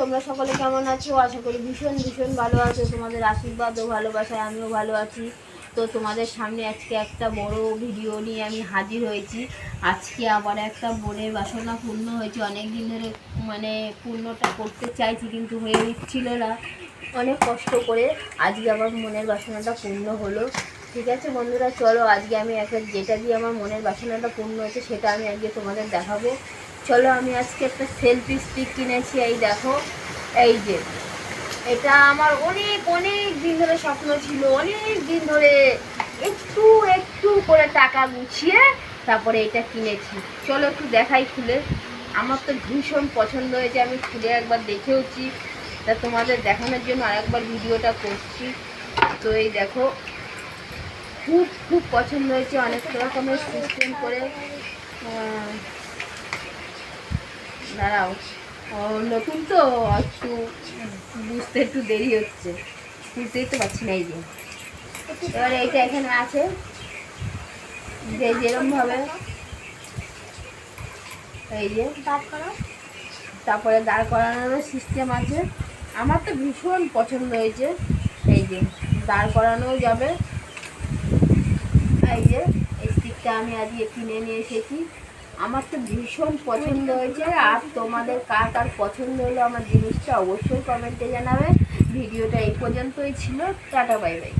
তোমরা সকলে কেমন আছো? আশা করি ভীষণ ভীষণ ভালো আছো। তোমাদের আশীর্বাদ ও ভালোবাসায় আমিও ভালো আছি। তো তোমাদের সামনে আজকে একটা বড় ভিডিও নিয়ে আমি হাজির হয়েছি। আজকে আবার একটা মনের বাসনা পূর্ণ হয়েছে। অনেক দিন ধরে মানে পূর্ণটা করতে চাইছি, কিন্তু হয়ে উঠছিল না। অনেক কষ্ট করে আজকে আমার মনের বাসনাটা পূর্ণ হলো। ঠিক আছে বন্ধুরা, চলো আজকে আমি একটা যেটা দিয়ে আমার মনের বাসনাটা পূর্ণ হয়েছে, সেটা আমি আজকে তোমাদের দেখাবো। চলো, আমি আজকে একটা সেলফি স্টিক কিনেছি, এই দেখো, এই যে। এটা আমার অনেক অনেক দিন ধরে স্বপ্ন ছিল, অনেক দিন ধরে একটু একটু করে টাকা গুছিয়ে তারপরে এটা কিনেছি। চলো, একটু দেখাই খুলে। আমার তো ভীষণ পছন্দ হয়েছে, আমি খুলে একবার দেখেওছি। তা তোমাদের দেখানোর জন্য আরেকবার ভিডিওটা করছি। তো এই দেখো, খুব খুব পছন্দ হয়েছে অনেক রকমের সিস্টেম করে। দাঁড়াও। নতুন তো, একটু বুঝতে একটু দেরি হচ্ছে। বুঝতেই তো পারছি না এই যে। এবার এইটা এখানে আছে। যে যেরকম ভাবে। এই যে। তারপরে দাঁড় করানোরও সিস্টেম আছে। আমার তো ভীষণ পছন্দ হয়েছে। এই যে, দাঁড় করানোও যাবে। এই যে, এই স্টিকটা আমি আজকে কিনে নিয়ে এসেছি। আমার তো ভীষণ পছন্দ হয়েছে, আর তোমাদের কার কার পছন্দ হলো আমার জিনিসটা অবশ্যই কমেন্টে জানাবে। ভিডিওটা এই পর্যন্তই ছিল, টাটা, বাই বাই।